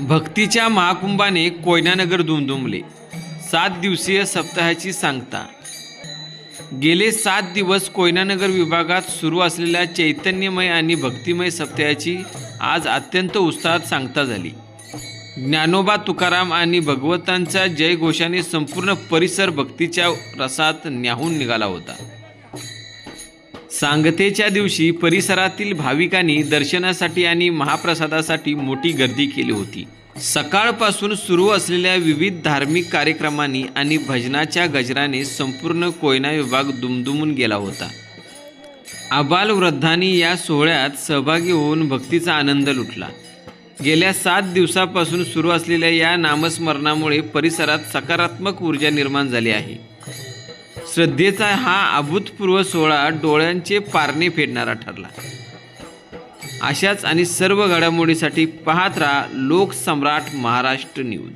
भक्तीच्या महाकुंभाने कोयनानगर दुमदुमले सात दिवसीय सप्ताहाची सांगता. गेले सात दिवस कोयनानगर विभागात सुरू असलेल्या चैतन्यमय आणि भक्तिमय सप्ताहाची आज अत्यंत उत्साहात सांगता झाली. ज्ञानोबा तुकाराम आणि भगवंतांच्या जयघोषाने संपूर्ण परिसर भक्तीच्या रसात न्याहून निघाला होता. सांगतेच्या दिवशी परिसरातील भाविकांनी दर्शनासाठी आणि महाप्रसादासाठी मोठी गर्दी केली होती. सकाळपासून सुरू असलेल्या विविध धार्मिक कार्यक्रमांनी आणि भजनाच्या गजराने संपूर्ण कोयना विभाग दुमदुमून गेला होता. आबाल वृद्धांनी या सोहळ्यात सहभागी होऊन भक्तीचा आनंद लुटला. गेल्या सात दिवसापासून सुरू असलेल्या या नामस्मरणामुळे परिसरात सकारात्मक ऊर्जा निर्माण झाली आहे. श्रद्धेचा हा अभूतपूर्व सोहळा डोळ्यांचे पारणे फेडणारा ठरला. अशाच आणि सर्व घडामोडीसाठी पाहत राहा लोकसम्राट महाराष्ट्र न्यूज.